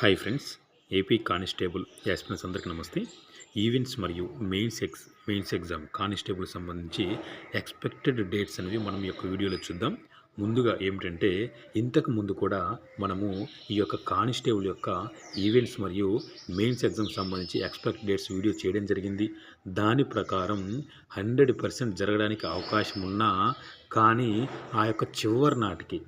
Hi friends AP constable aspirants అందరికీ నమస్తే. Events మరియు mains ex mains exam constable సంబంధించి ఎక్స్పెక్టెడ్ డేట్స్ అనేవి మనం ఈ యొక్క వీడియోలో చూద్దాం. ముందుగా ఏమిటంటే ఇంతకు ముందు కూడా మనము ఈ యొక్క కానిస్టేబుల్ యొక్క ఈవెంట్స్ మరియు మెయిన్స్ ఎగ్జామ్ సంబంధించి ఎక్స్పెక్ట్ డేట్స్ వీడియో చేయడం జరిగింది. దాని ప్రకారం హండ్రెడ్ పర్సెంట్ జరగడానికి అవకాశం ఉన్నా కానీ ఆ యొక్క చివరి నాటికి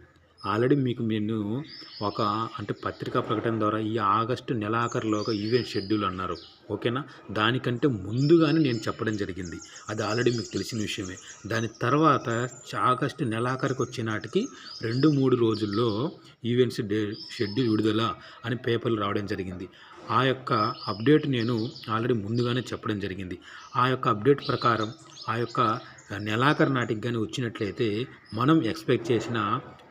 ఆల్రెడీ మీకు నేను ఒక అంటే పత్రికా ప్రకటన ద్వారా ఈ ఆగస్టు నెలాఖరులోగా ఈవెంట్ షెడ్యూల్ అన్నారు. ఓకేనా? దానికంటే ముందుగానే నేను చెప్పడం జరిగింది. అది ఆల్రెడీ మీకు తెలిసిన విషయమే. దాని తర్వాత ఆగస్టు నెలాఖరికి వచ్చినాటికి రెండు మూడు రోజుల్లో ఈవెంట్స్ డే షెడ్యూల్ విడుదల అని పేపర్లు రావడం జరిగింది. ఆ యొక్క అప్డేట్ నేను ఆల్రెడీ ముందుగానే చెప్పడం జరిగింది. ఆ యొక్క అప్డేట్ ప్రకారం ఆ యొక్క నెలాఖరు నాటికి కానీ వచ్చినట్లయితే మనం ఎక్స్పెక్ట్ చేసిన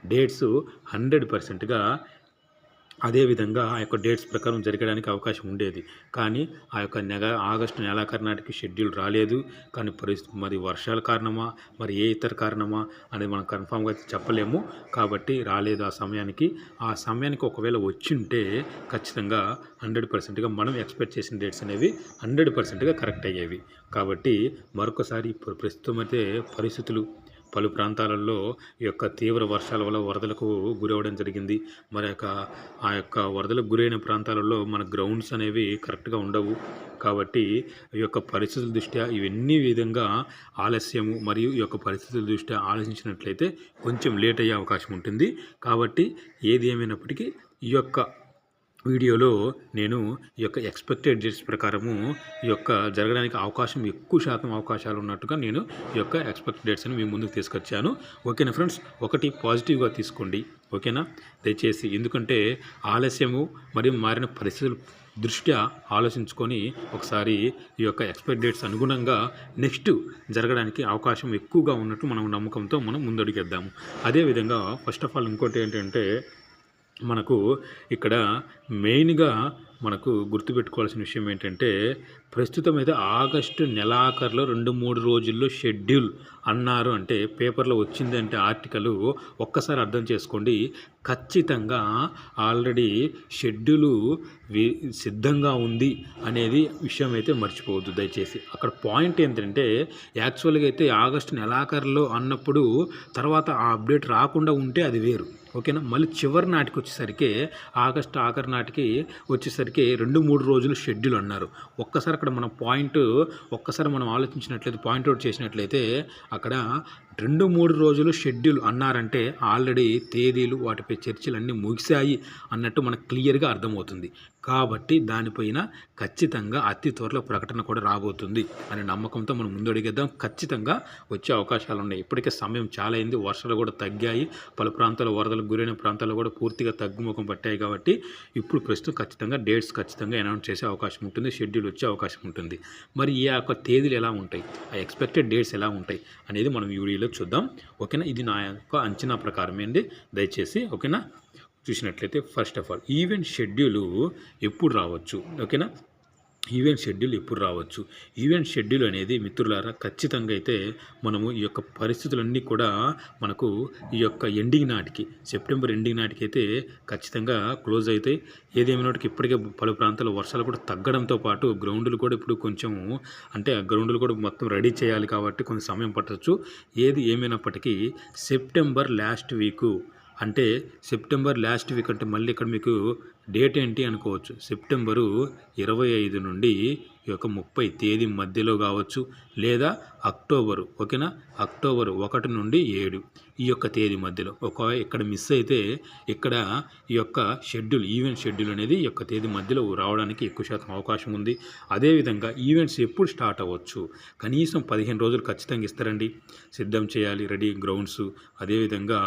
డేట్స్ హండ్రెడ్ పర్సెంట్గా అదేవిధంగా ఆ యొక్క డేట్స్ ప్రకారం జరగడానికి అవకాశం ఉండేది. కానీ ఆ యొక్క నెల ఆగస్టు నెలాఖరు నాటికి షెడ్యూల్ రాలేదు. కానీ పరిస్థితి మరి వర్షాల కారణమా మరి ఏ ఇతర కారణమా అనేది మనం కన్ఫామ్గా చెప్పలేము. కాబట్టి రాలేదు ఆ సమయానికి. ఆ సమయానికి ఒకవేళ వచ్చింటే ఖచ్చితంగా హండ్రెడ్ పర్సెంట్గా మనం ఎక్స్పెక్ట్ చేసిన డేట్స్ అనేవి హండ్రెడ్ పర్సెంట్గా కరెక్ట్ అయ్యేవి. కాబట్టి మరొకసారి ఇప్పుడు ప్రస్తుతం అయితే పరిస్థితులు పలు ప్రాంతాలలో ఈ యొక్క తీవ్ర వర్షాల వల్ల వరదలకు గురవడం జరిగింది. మరి యొక్క ఆ యొక్క వరదలకు గురైన ప్రాంతాలలో మన గ్రౌండ్స్ అనేవి కరెక్ట్గా ఉండవు. కాబట్టి ఈ యొక్క పరిస్థితుల దృష్ట్యా ఇవన్నీ విధంగా ఆలస్యము మరియు ఈ యొక్క పరిస్థితుల దృష్ట్యా ఆలోచించినట్లయితే కొంచెం లేట్ అయ్యే అవకాశం ఉంటుంది. కాబట్టి ఏది ఏమైనప్పటికీ ఈ యొక్క వీడియోలో నేను ఈ యొక్క ఎక్స్పెక్టెడ్ డేట్స్ ప్రకారము ఈ యొక్క జరగడానికి అవకాశం ఎక్కువ శాతం అవకాశాలు ఉన్నట్టుగా నేను ఈ యొక్క ఎక్స్పెక్ట్ డేట్స్ని మీ ముందుకు తీసుకొచ్చాను. ఓకేనా ఫ్రెండ్స్? ఒకటి పాజిటివ్గా తీసుకోండి. ఓకేనా? దయచేసి ఎందుకంటే ఆలస్యము మరియు మారిన పరిస్థితులు దృష్ట్యా ఆలోచించుకొని ఒకసారి ఈ యొక్క ఎక్స్పెక్ట్ డేట్స్ అనుగుణంగా నెక్స్ట్ జరగడానికి అవకాశం ఎక్కువగా ఉన్నట్టు మనం నమ్మకంతో మనం ముందడుగేద్దాము అదేవిధంగా ఫస్ట్ ఆఫ్ ఆల్ ఇంకోటి ఏంటంటే మనకు ఇక్కడ మెయిన్గా మనకు గుర్తుపెట్టుకోవాల్సిన విషయం ఏంటంటే ప్రస్తుతం అయితే ఆగస్టు నెలాఖరులో రెండు మూడు రోజుల్లో షెడ్యూల్ అన్నారు అంటే పేపర్లో వచ్చిందంటే ఆర్టికల్ ఒక్కసారి అర్థం చేసుకోండి. ఖచ్చితంగా ఆల్రెడీ షెడ్యూలు సిద్ధంగా ఉంది అనేది విషయం అయితే మర్చిపోవద్దు దయచేసి. అక్కడ పాయింట్ ఏంటంటే యాక్చువల్గా అయితే ఆగస్టు నెలాఖరులో అన్నప్పుడు తర్వాత ఆ అప్డేట్ రాకుండా ఉంటే అది వేరు. ఓకేనా? మళ్ళీ చివరి నాటికి వచ్చేసరికి ఆగస్టు ఆఖరి నాటికి వచ్చేసరికి రెండు మూడు రోజులు షెడ్యూల్ అన్నారు. ఒక్కసారి అక్కడ మన పాయింట్ ఒక్కసారి మనం ఆలోచించినట్లయితే పాయింట్అవుట్ చేసినట్లయితే అక్కడ రెండు మూడు రోజులు షెడ్యూల్ అన్నారంటే ఆల్రెడీ తేదీలు వాటిపై చర్చలు అన్నీ ముగిశాయి అన్నట్టు మనకు క్లియర్గా అర్థమవుతుంది. కాబట్టి దానిపైన ఖచ్చితంగా అతి త్వరలో ప్రకటన కూడా రాబోతుంది అనే నమ్మకంతో మనం ముందడిగేద్దాం ఖచ్చితంగా వచ్చే అవకాశాలు ఉన్నాయి. ఇప్పటికే సమయం చాలా అయింది. వర్షాలు కూడా తగ్గాయి. పలు ప్రాంతాల వరదలకు గురైన ప్రాంతాల్లో కూడా పూర్తిగా తగ్గుముఖం పట్టాయి కాబట్టి ఇప్పుడు ప్రస్తుతం ఖచ్చితంగా డేట్స్ ఖచ్చితంగా అనౌన్స్ చేసే అవకాశం ఉంటుంది. షెడ్యూల్ వచ్చే అవకాశం ఉంటుంది. మరి ఈ యొక్క తేదీలు ఎలా ఉంటాయి? ఆ ఎక్స్పెక్టెడ్ డేట్స్ ఎలా ఉంటాయి? అనేది మనం ఈ వీడియోలో చూద్దాం. ఓకేనా? ఇది నా యొక్క అంచనా ప్రకారమే అండి. దయచేసి ఓకేనా? చూసినట్లయితే first of all event schedule ఎప్పుడు రావచ్చు? ఓకేనా? ఈవెంట్ షెడ్యూల్ ఎప్పుడు రావచ్చు? ఈవెంట్ షెడ్యూల్ అనేది మిత్రులారా ఖచ్చితంగా అయితే మనము ఈ యొక్క పరిస్థితులన్నీ కూడా మనకు ఈ యొక్క ఎండింగ్ నాటికి సెప్టెంబర్ ఎండింగ్ నాటికి అయితే ఖచ్చితంగా క్లోజ్ అవుతాయి. ఏదేమైనటికి ఇప్పటికే పలు ప్రాంతాల్లో వర్షాలు కూడా తగ్గడంతో పాటు గ్రౌండ్లు కూడా ఇప్పుడు కొంచెం అంటే ఆ గ్రౌండ్లు కూడా మొత్తం రెడీ చేయాలి కాబట్టి కొంచెం సమయం పట్టవచ్చు ఏది ఏమైనప్పటికీ సెప్టెంబర్ లాస్ట్ వీకు అంటే సెప్టెంబర్ లాస్ట్ వీక్ అంటే మళ్ళీ ఇక్కడ మీకు డేట్ ఏంటి అనుకోవచ్చు. సెప్టెంబరు ఇరవై ఐదు నుండి ఈ యొక్క ముప్పై తేదీ మధ్యలో కావచ్చు లేదా అక్టోబరు ఓకేనా? అక్టోబర్ ఒకటి నుండి ఏడు ఈ యొక్క తేదీ మధ్యలో. ఒక ఇక్కడ మిస్ అయితే ఇక్కడ ఈ యొక్క షెడ్యూల్ ఈవెంట్ షెడ్యూల్ అనేది ఈ యొక్క తేదీ మధ్యలో రావడానికి ఎక్కువ శాతం అవకాశం ఉంది. అదేవిధంగా ఈవెంట్స్ ఎప్పుడు స్టార్ట్ అవ్వచ్చు? కనీసం పదిహేను రోజులు ఖచ్చితంగా ఇస్తారండి. సిద్ధం చేయాలి రెడీ గ్రౌండ్స్. అదేవిధంగా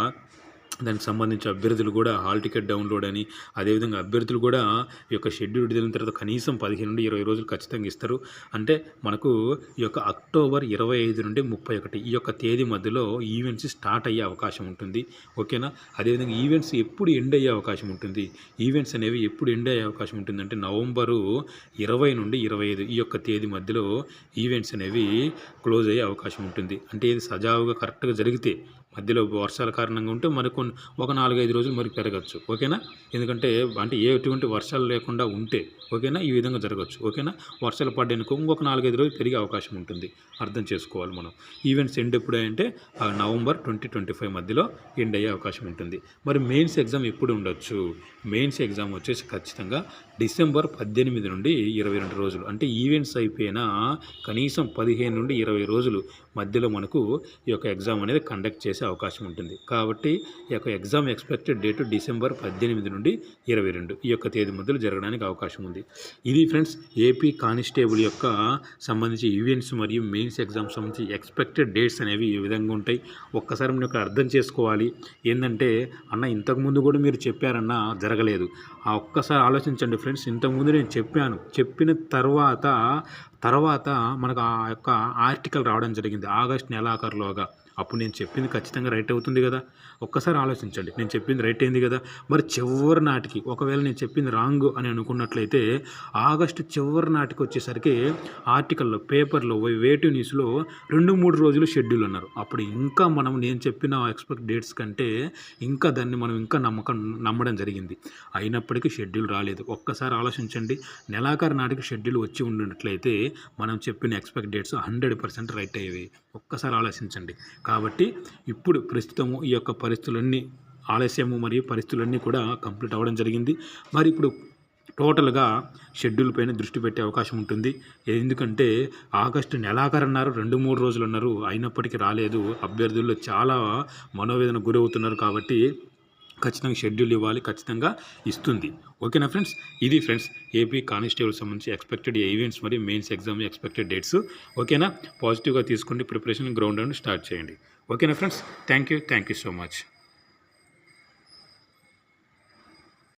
దానికి సంబంధించి అభ్యర్థులు కూడా హాల్ టికెట్ డౌన్లోడ్ అని అదేవిధంగా అభ్యర్థులు కూడా ఈ యొక్క షెడ్యూల్ విడుదలైన తర్వాత కనీసం పదిహేను నుండి ఇరవై రోజులు ఖచ్చితంగా ఇస్తారు. అంటే మనకు ఈ యొక్క అక్టోబర్ ఇరవై ఐదు నుండి ముప్పై ఒకటి ఈ యొక్క తేదీ మధ్యలో ఈవెంట్స్ స్టార్ట్ అయ్యే అవకాశం ఉంటుంది. ఓకేనా? అదేవిధంగా ఈవెంట్స్ ఎప్పుడు ఎండ్ అయ్యే అవకాశం ఉంటుంది. ఈవెంట్స్ అనేవి ఎప్పుడు ఎండ్ అయ్యే అవకాశం ఉంటుంది అంటే నవంబరు ఇరవై నుండి ఇరవై ఐదు ఈ యొక్క తేదీ మధ్యలో ఈవెంట్స్ అనేవి క్లోజ్ అయ్యే అవకాశం ఉంటుంది. అంటే ఇది సజావుగా కరెక్ట్గా జరిగితే మధ్యలో వర్షాల కారణంగా ఉంటే మరి కొన్ని ఒక నాలుగైదు రోజులు మరి పెరగచ్చు. ఓకేనా? ఎందుకంటే అంటే ఏ ఎటువంటి వర్షాలు లేకుండా ఉంటే ఓకేనా? ఈ విధంగా జరగచ్చు. ఓకేనా? వర్షాలు పడ్డానికి ఇంకొక నాలుగైదు రోజులు పెరిగే అవకాశం ఉంటుంది. అర్థం చేసుకోవాలి మనం. ఈవెంట్స్ ఎండ్ ఎప్పుడు అంటే ఆ నవంబర్ ట్వంటీ ట్వంటీ ఫైవ్ మధ్యలో ఎండ్ అయ్యే అవకాశం ఉంటుంది. మరి మెయిన్స్ ఎగ్జామ్ ఎప్పుడు ఉండొచ్చు? మెయిన్స్ ఎగ్జామ్ వచ్చేసి ఖచ్చితంగా డిసెంబర్ పద్దెనిమిది నుండి ఇరవై రెండు రోజులు. అంటే ఈవెంట్స్ అయిపోయిన కనీసం పదిహేను నుండి ఇరవై రోజులు మధ్యలో మనకు ఈ యొక్క ఎగ్జామ్ అనేది కండక్ట్ చేసే అవకాశం ఉంటుంది. కాబట్టి ఈ యొక్క ఎగ్జామ్ ఎక్స్పెక్టెడ్ డేట్ డిసెంబర్ పద్దెనిమిది నుండి ఇరవై రెండు. ఈ యొక్క తేదీ మధ్యలో జరగడానికి అవకాశం ఉంది. ఇది ఫ్రెండ్స్ ఏపీ కానిస్టేబుల్ యొక్క సంబంధించి ఈవెంట్స్ మరియు మెయిన్స్ ఎగ్జామ్ సంబంధించి ఎక్స్పెక్టెడ్ డేట్స్ అనేవి ఈ విధంగా ఉంటాయి. ఒక్కసారి మనం ఇక్కడ అర్థం చేసుకోవాలి. ఏంటంటే అన్న ఇంతకుముందు కూడా మీరు చెప్పారన్న జరగలేదు. ఆ ఒక్కసారి ఆలోచించండి ఫ్రెండ్స్. ఇంతకుముందు నేను చెప్పాను. చెప్పిన తర్వాత తర్వాత మనకు ఆ యొక్క ఆర్టికల్ రావడం జరిగింది. ఆగస్ట్ నెలాఖరులోగా. అప్పుడు నేను చెప్పింది ఖచ్చితంగా రైట్ అవుతుంది కదా? ఒక్కసారి ఆలోచించండి. నేను చెప్పింది రైట్ అయింది కదా? మరి చివరి నాటికి ఒకవేళ నేను చెప్పింది రాంగ్ అని అనుకున్నట్లయితే ఆగస్టు చివరి నాటికి వచ్చేసరికి ఆర్టికల్లో పేపర్లో వేటు న్యూస్లో రెండు మూడు రోజులు షెడ్యూల్ ఉన్నారు అప్పుడు ఇంకా మనం నేను చెప్పిన ఎక్స్పెక్ట్ డేట్స్ కంటే ఇంకా దాన్ని మనం ఇంకా నమ్మకం నమ్మడం జరిగింది. అయినప్పటికీ షెడ్యూల్ రాలేదు. ఒక్కసారి ఆలోచించండి. నెలాఖరు నాటికి షెడ్యూల్ వచ్చి ఉన్నట్లయితే మనం చెప్పిన expect dates hundred percent right అయ్యేవి. ఒక్కసారి ఆలోచించండి. కాబట్టి ఇప్పుడు ప్రస్తుతము ఈ యొక్క పరిస్థితులన్నీ ఆలస్యము మరియు పరిస్థితులన్నీ కూడా కంప్లీట్ అవ్వడం జరిగింది. మరి ఇప్పుడు టోటల్గా షెడ్యూల్ పైన దృష్టి పెట్టే అవకాశం ఉంటుంది. ఎందుకంటే ఆగస్టు నెలాఖరు అన్నారు రెండు మూడు రోజులు అన్నారు అయినప్పటికీ రాలేదు. అభ్యర్థుల్లో చాలా మనోవేదన గురవుతున్నారు కాబట్టి ఖచ్చితంగా షెడ్యూల్ ఇవ్వాలి ఖచ్చితంగా ఇస్తుంది. ఓకేనా ఫ్రెండ్స్? ఇది ఫ్రెండ్స్ ఏపీ కానిస్టేబుల్ సంబంధించి ఎక్స్పెక్టెడ్ ఈవెంట్స్ మరియు మెయిన్స్ ఎగ్జామ్ ఎక్స్పెక్టెడ్ డేట్స్ ఓకేనా? పాజిటివ్గా తీసుకోండి ప్రిపరేషన్ గ్రౌండ్ అండ్ స్టార్ట్ చేయండి. ఓకేనా friends? Thank you thank you so much